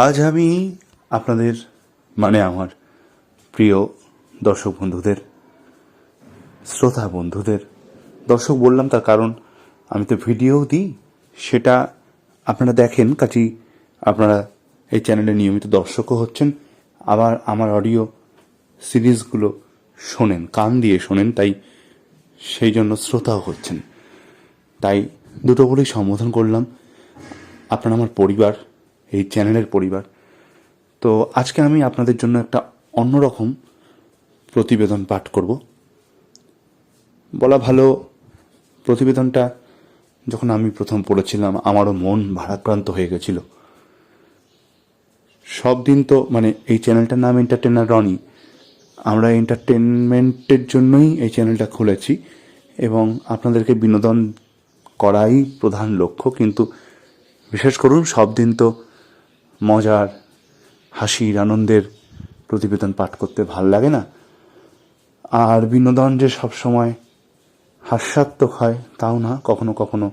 আজ আমি আপনাদের মানে আমার প্রিয় দর্শক বন্ধুদের, শ্রোতা বন্ধুদের, দর্শক বললাম তার কারণ আমি তো ভিডিও দিই, সেটা আপনারা দেখেন কাজেই আপনারা এই চ্যানেলে নিয়মিত দর্শকও হচ্ছেন, আবার আমার অডিও সিরিজগুলো শোনেন, কান দিয়ে শোনেন, তাই সেই জন্য শ্রোতাও হচ্ছেন। তাই দুটো বলেই সম্বোধন করলাম, আপনারা আমার পরিবার এই চ্যানেলের পরিবার। তো আজকে আমি আপনাদের জন্য একটা অন্যরকম প্রতিবেদন পাঠ করব। বলা ভালো, প্রতিবেদনটা যখন আমি প্রথম পড়েছিলাম, আমারও মন ভারাক্রান্ত হয়ে গেছিল। সব দিন তো মানে এই চ্যানেলটার নাম এন্টারটেনার রনি আমরা এন্টারটেনমেন্টের জন্যই এই চ্যানেলটা খুলেছি এবং আপনাদেরকে বিনোদন করাই প্রধান লক্ষ্য। কিন্তু বিশেষ করুন, সব দিন তো মজার, হাসির, আনন্দের প্রতিবেদন পাঠ করতে ভালো লাগে না? আর বিনোদন যে সবসময় হাস্যাত্মক হয়, তাও না, কখনো কখনো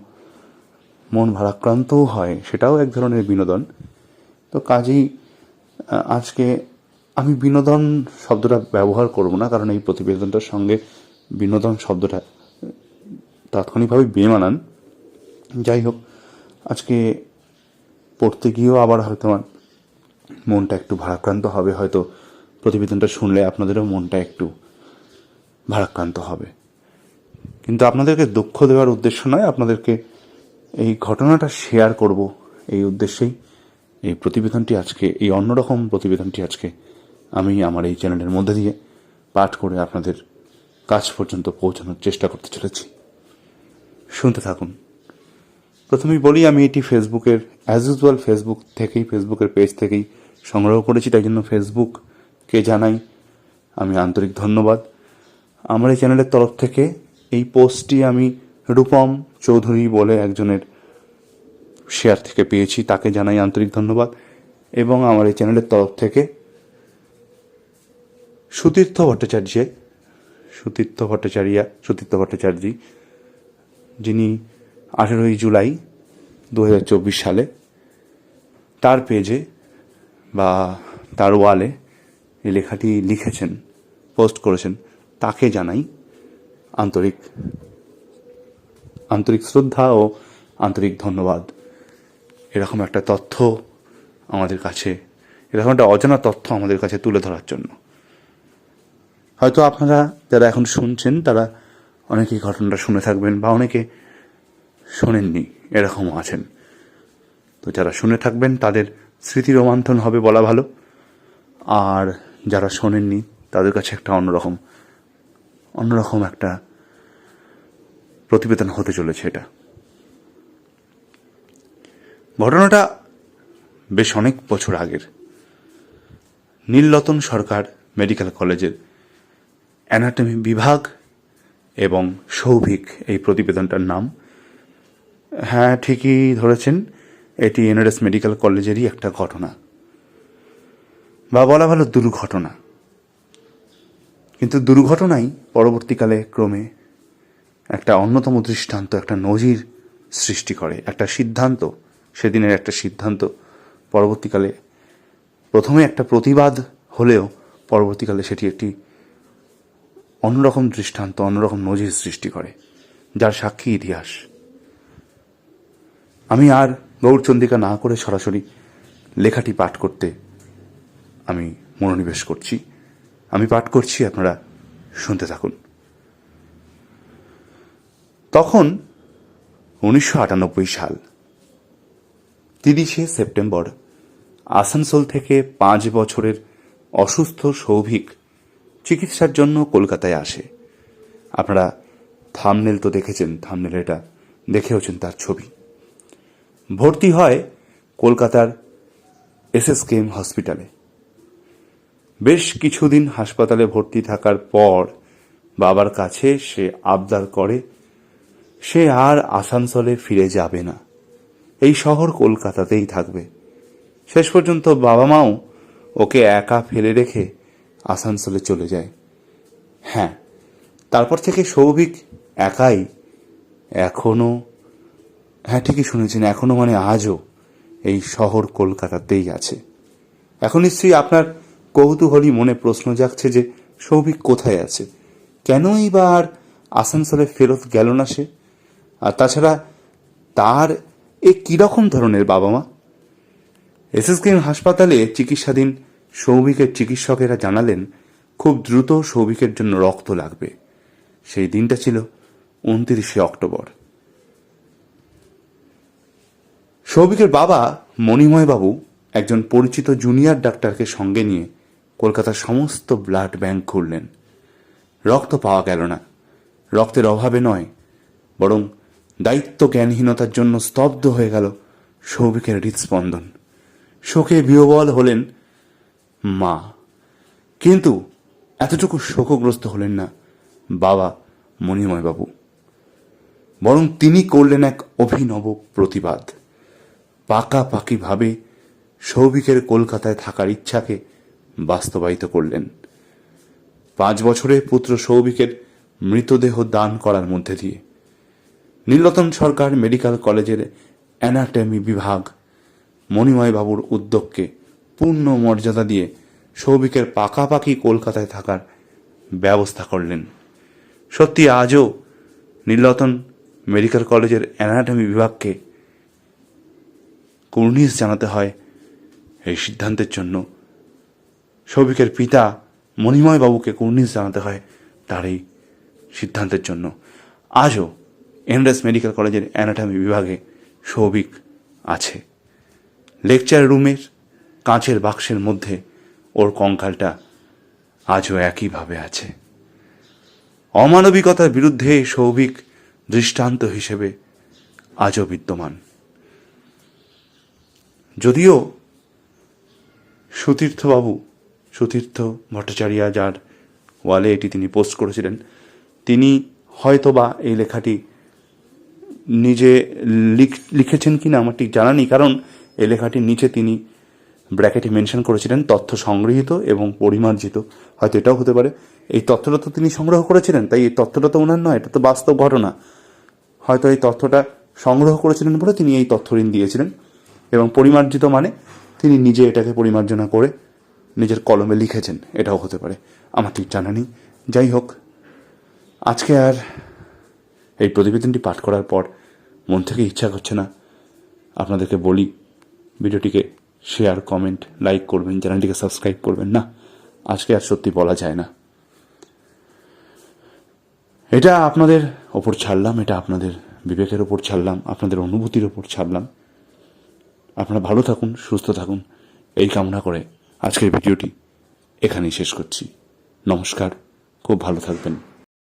মন ভারাক্রান্তও হয়, সেটাও এক ধরনের বিনোদন। তো কাজেই আজকে আমি বিনোদন শব্দটা ব্যবহার করব না, কারণ এই প্রতিবেদনটার সঙ্গে বিনোদন শব্দটা, তাৎক্ষণিকভাবে বেমানান যাই হোক, আজকে পড়তে গিয়েও আবার হয়তো আমার মনটা একটু ভারাক্রান্ত হবে, হয়তো প্রতিবেদনটা শুনলে আপনাদেরও মনটা একটু ভারাক্রান্ত হবে। কিন্তু আপনাদেরকে দুঃখ দেওয়ার উদ্দেশ্য নয়, আপনাদেরকে এই ঘটনাটা শেয়ার করব এই উদ্দেশ্যেই। এই প্রতিবেদনটি আজকে, এই অন্যরকম প্রতিবেদনটি আজকে আমি আমার এই চ্যানেলের মধ্যে দিয়ে পাঠ করে আপনাদের কাছ পর্যন্ত পৌঁছানোর চেষ্টা করতে চলেছি। শুনতে থাকুন। প্রথমেই বলি, আমি এটি ফেসবুকের অ্যাজ ইউজুয়াল ফেসবুক থেকেই ফেসবুকের পেজ থেকেই সংগ্রহ করেছি। তাই জন্য ফেসবুককে জানাই আমি আন্তরিক ধন্যবাদ। আমার এই চ্যানেলের তরফ থেকে এই পোস্টটি আমি রূপম চৌধুরী বলে একজনের শেয়ার থেকে পেয়েছি। তাকে জানাই আন্তরিক ধন্যবাদ। এবং আমার এই চ্যানেলের তরফ থেকে সুতীর্থ ভট্টাচার্য, সুতীর্থ ভট্টাচার্যা, সুতীর্থ ভট্টাচার্যী, যিনি আঠেরোই জুলাই দু হাজার চব্বিশ সালে তার পেজে বা তার ওয়ালে এই লেখাটি লিখেছেন, পোস্ট করেছেন। তাকে জানাই আন্তরিক আন্তরিক শ্রদ্ধা ও আন্তরিক ধন্যবাদ। এরকম একটা তথ্য আমাদের কাছে, এরকম একটা অজানা তথ্য আমাদের কাছে তুলে ধরার জন্য। হয়তো আপনারা যারা এখন শুনছেন, তারা অনেকেই ঘটনাটা শুনে থাকবেন বা অনেকে শোনেননি এরকমও আছেন। তো যারা শুনে থাকবেন, তাদের স্মৃতি রোমান্থন হবে বলা ভালো। আর যারা শোনেননি, তাদের কাছে একটা অন্যরকম অন্যরকম একটা প্রতিবেদন হতে চলেছে এটা। ঘটনাটা বেশ অনেক বছর আগের। নীলরতন সরকার মেডিকেল কলেজের অ্যানাটমি বিভাগ এবং সৌভিক এই প্রতিবেদনটার নাম। হ্যাঁ ঠিকই ধরেছেন। এটি এনআরএস মেডিকেল কলেজেরই একটা ঘটনা। বা বলা ভালো দুর্ঘটনা। কিন্তু দুর্ঘটনাই পরবর্তীকালে ক্রমে একটা অন্যতম দৃষ্টান্ত, একটা নজির সৃষ্টি করে, একটা সিদ্ধান্ত, সেদিনের একটা সিদ্ধান্ত। পরবর্তীকালে প্রথমে একটা প্রতিবাদ হলেও পরবর্তীকালে সেটি একটি অন্যরকম দৃষ্টান্ত, অন্যরকম নজির সৃষ্টি করে, যার সাক্ষী ইতিহাস। আমি আর গৌরচন্দিকা না করে সরাসরি লেখাটি পাঠ করতে আমি মনোনিবেশ করছি। আমি পাঠ করছি, আপনারা শুনতে থাকুন। তখন উনিশশো আটানব্বই সাল, তিরিশে সেপ্টেম্বর, আসানসোল থেকে পাঁচ বছরের অসুস্থ সৌভিক চিকিৎসার জন্য কলকাতায় আসে। আপনারা থামনেল তো দেখেছেন, থামনেল এটা দেখেওছেন তার ছবি। ভর্তি হয় কলকাতার এসএসকেএম হসপিটালে। বেশ কিছুদিন হাসপাতালে ভর্তি থাকার পর বাবার কাছে সে আবদার করে, সে আর আসানসোলে ফিরে যাবে না। এই শহর কলকাতাতেই থাকবে। শেষ পর্যন্ত বাবা মাও ওকে একা ফেলে রেখে আসানসোলে চলে যায়। হ্যাঁ তারপর থেকে সৌভিক একাই এখনও হ্যাঁ ঠিকই শুনেছেন, এখনও মানে আজও এই শহর কলকাতাতেই আছে। এখন নিশ্চয়ই আপনার কৌতূহলী মনে প্রশ্ন জাগছে যে সৌভিক কোথায় আছে? কেনই বা আর আসানসোলে ফেরত গেল না সে? আর তাছাড়া তার এ কীরকম ধরনের বাবা মা এসএসকেএম হাসপাতালে চিকিৎসাধীন সৌভিকের চিকিৎসকেরা জানালেন, খুব দ্রুত সৌভিকের জন্য রক্ত লাগবে। সেই দিনটা ছিল উনত্রিশে অক্টোবর। সৌভিকের বাবা মণিময়বাবু একজন পরিচিত জুনিয়র ডাক্তারকে সঙ্গে নিয়ে কলকাতার সমস্ত ব্লাড ব্যাংক খুললেন। রক্ত পাওয়া গেল না। রক্তের অভাবে নয়, বরং দায়িত্ব জ্ঞানহীনতার জন্য স্তব্ধ হয়ে গেল সৌভিকের হৃদস্পন্দন। শোকে বিহবল হলেন মা। কিন্তু এতটুকু শোকগ্রস্ত হলেন না বাবা মণিময়বাবু। বরং তিনি করলেন এক অভিনব প্রতিবাদ। পাকাপাকিভাবে সৌভিকের কলকাতায় থাকার ইচ্ছাকে বাস্তবায়িত করলেন। পাঁচ বছরে পুত্র সৌভিকের মৃতদেহ দান করার মধ্যে দিয়ে। নীলরতন সরকার মেডিকেল কলেজের অ্যানাটমি বিভাগ মণিময় বাবুর উদ্যোগকে পূর্ণ মর্যাদা দিয়ে সৌভিকের পাকাপাকি কলকাতায় থাকার ব্যবস্থা করলেন। সত্যি আজও নীলরতন মেডিকেল কলেজের অ্যানাটমি বিভাগকে কুর্নিশ জানাতে হয় এই সিদ্ধান্তের জন্য। সৌভিকের পিতা মণিময় বাবুকে কুর্নিশ জানাতে হয় তার এই সিদ্ধান্তের জন্য। আজও এনরেস মেডিকেল কলেজের অ্যানাটমি বিভাগে সৌভিক আছে। লেকচার রুমের কাঁচের বাক্সের মধ্যে ওর কঙ্কালটা আজও একইভাবে আছে। অমানবিকতার বিরুদ্ধে সৌভিক দৃষ্টান্ত হিসেবে আজও বিদ্যমান। যদিও সুতীর্থবাবু, সুতীর্থ ভট্টাচার্য যার ওয়ালে এটি তিনি পোস্ট করেছিলেন, তিনি হয়তোবা এই লেখাটি নিজে লিখ- লিখেছেন কি না আমার ঠিক জানা নেই, কারণ এই লেখাটির নিচে তিনি ব্র্যাকেটে মেনশন করেছিলেন তথ্য সংগৃহীত এবং পরিমার্জিত। হয়তো এটাও হতে পারে। এই তথ্যটা তো তিনি সংগ্রহ করেছিলেন, তাই এই তথ্যটা তো ওনার নয়, এটা তো বাস্তব ঘটনা। হয়তো এই তথ্যটা সংগ্রহ করেছিলেন বলে তিনি এই তথ্য ঋণ দিয়েছিলেন। এবং পরিমার্জিত মানে তিনি নিজে এটাকে পরিমার্জনা করে নিজের কলমে লিখেছেন। এটাও হতে পারে। আমার ঠিক জানা নেই। যাই হোক, আজকে আর এই প্রতিবেদনটি পাঠ করার পর মন থেকে ইচ্ছা করছে না। আপনাদেরকে বলি, ভিডিওটিকে শেয়ার কমেন্ট লাইক করবেন, চ্যানেলটিকে সাবস্ক্রাইব করবেন না। আজকে আর সত্যি বলা যায় না। এটা আপনাদের ওপর ছাড়লাম, এটা আপনাদের বিবেকের ওপর ছাড়লাম, আপনাদের অনুভূতির ওপর ছাড়লাম। আপনারা ভালো থাকুন, সুস্থ থাকুন। এই কামনা করে আজকের ভিডিওটি এখানেই শেষ করছি। নমস্কার, খুব ভালো থাকবেন।